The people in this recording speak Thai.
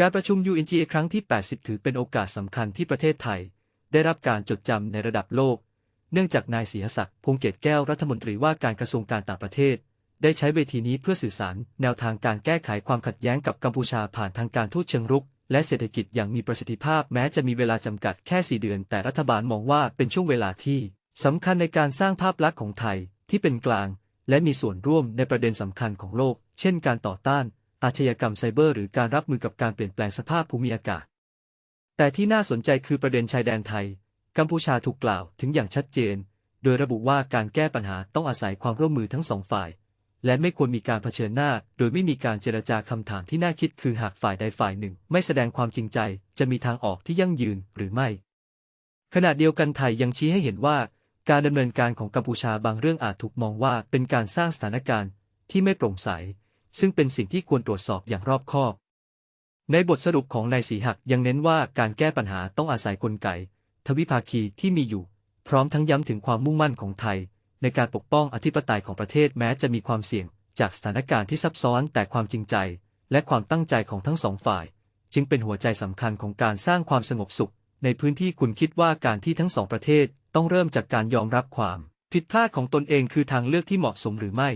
การประชุม UNGA ครั้งที่ 80 ถือเป็นโอกาสสำคัญที่ประเทศไทย ได้รับการจดจำในระดับโลก เนื่องจากนายศรีหศักดิ์พงเกตแก้วรัฐมนตรีว่าการกระทรวงการต่างประเทศ ได้ใช้เวทีนี้เพื่อสื่อสาร แนวทางการแก้ไขความขัดแย้งกับกัมพูชาผ่านทางการทูตเชิงรุก และเศรษฐกิจอย่างมีประสิทธิภาพแม้จะมีเวลาจำกัดแค่ 4 เดือน แต่รัฐบาลมองว่าเป็นช่วงเวลาที่สำคัญในการสร้างภาพลักษณ์ของไทยที่เป็นกลาง และมีส่วนร่วมในประเด็นสำคัญของโลก เช่น การต่อต้าน อาชญากรรมไซเบอร์หรือการรับมือกับการเปลี่ยนแปลงสภาพภูมิอากาศ แต่ที่น่าสนใจคือประเด็นชายแดนไทย กัมพูชาถูกกล่าวถึงอย่างชัดเจน โดยระบุว่าการแก้ปัญหาต้องอาศัยความร่วมมือทั้งสองฝ่าย และไม่ควรมีการเผชิญหน้า โดยไม่มีการเจรจาคำถามที่น่าคิดคือหากฝ่ายใดฝ่ายหนึ่ง ไม่แสดงความจริงใจ จะมีทางออกที่ยั่งยืนหรือไม่ ขณะเดียวกันไทยยังชี้ให้เห็นว่า การดำเนินการของกัมพูชาบางเรื่องอาจถูกมองว่าเป็นการสร้างสถานการณ์ที่ไม่โปร่งใส ซึ่งเป็นสิ่งที่ควรตรวจสอบอย่างรอบคอบ ในบทสรุปของนายศรีหักยังเน้นว่าการแก้ปัญหาต้องอาศัยกลไก ทวิภาคีที่มีอยู่ พร้อมทั้งย้ำถึงความมุ่งมั่นของไทย ในการปกป้องอธิปไตยของประเทศแม้จะมีความเสี่ยง จากสถานการณ์ที่ซับซ้อนแต่ความจริงใจ และความตั้งใจของทั้งสองฝ่าย จึงเป็นหัวใจสำคัญของการสร้างความสงบสุข ในพื้นที่คุณคิดว่าการที่ทั้งสองประเทศต้องเริ่มจากการยอมรับความผิดพลาดของตนเองคือทางเลือกที่เหมาะสมหรือไม่